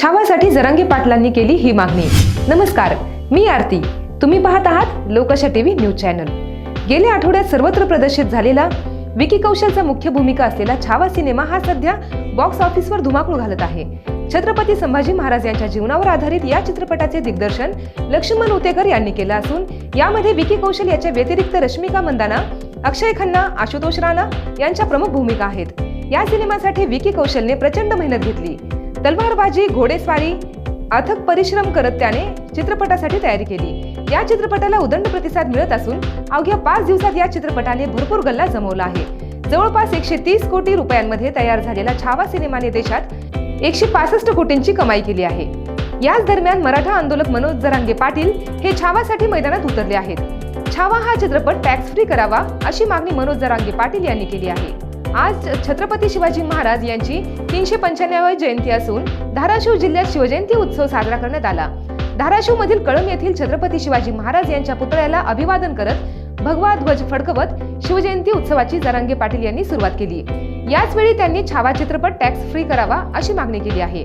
छावासाठी जरांगे पाटलांनी केली ही मागणी. नमस्कार मी आरती. तुम्ही पाहत आहात लोकशा टीव्ही न्यूज चॅनल. गेल्या आठवड्यात सर्वत्र प्रदर्शित झालेला विकी कौशलचा मुख्य भूमिका असलेला छावा सिनेमा हा सध्या बॉक्स ऑफिसवर धुमाकूळ घालत आहे. छत्रपती संभाजी महाराज यांच्या जीवनावर आधारित या चित्रपटाचे दिग्दर्शन लक्ष्मण उतेकर यांनी केलं असून यामध्ये विकी कौशल याच्या व्यतिरिक्त रश्मिका मंदाना अक्षय खन्ना आशुतोष राणा यांच्या प्रमुख भूमिका आहेत. या सिनेमासाठी विकी कौशलने प्रचंड मेहनत घेतली. तलवारबाजी घोडेस्वारी अथक परिश्रम करत त्याने चित्रपटासाठी तयारी केली. या चित्रपटाला उदंड प्रतिसाद मिळत असून अवघ्या पाच दिवसात या चित्रपटाने भरपूर गल्ला जमवला आहे. जवळपास एकशे तीस कोटी रुपयांमध्ये तयार झालेला छावा सिनेमाने देशात एकशे पासष्ट कोटींची कमाई केली आहे. याच दरम्यान मराठा आंदोलक मनोज जरांगे पाटील हे छावासाठी मैदानात उतरले आहेत. छावा हा चित्रपट टॅक्स फ्री करावा अशी मागणी मनोज जरांगे पाटील यांनी केली आहे. आज छत्रपती शिवाजी महाराज यांची तीनशे पंच्याण्णव जयंती असून धाराशिव जिल्ह्यात शिवजयंती उत्सव साजरा करण्यात आला. धाराशिव मधील कळंब येथील छत्रपती शिवाजी महाराज यांच्या पुतळ्याला अभिवादन करत भगवा ध्वज फडकवत शिवजयंती उत्सवाची जरांगे पाटील यांनी सुरुवात केली. याच वेळी त्यांनी छावा चित्रपट टॅक्स फ्री करावा अशी मागणी केली आहे.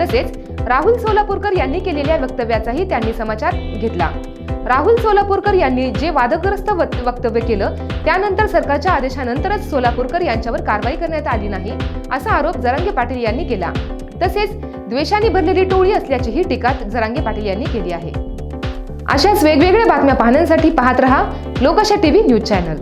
तसेच राहुल सोलापूरकर यांनी केलेल्या वक्तव्याचाही त्यांनी समाचार घेतला. राहुल सोलापूरकर यांनी जे वादग्रस्त वक्तव्य केलं त्यानंतर सरकारच्या आदेशानंतरच सोलापूरकर यांच्यावर कारवाई करण्यात आली नाही असा आरोप जरांगे पाटील यांनी केला. तसेच द्वेषाने भरलेली टोळी असल्याचीही टीका जरांगे पाटील यांनी केली आहे. अशाच वेगवेगळ्या बातम्या पाहण्यासाठी पाहत रहा लोकशा टीव्ही न्यूज चॅनल.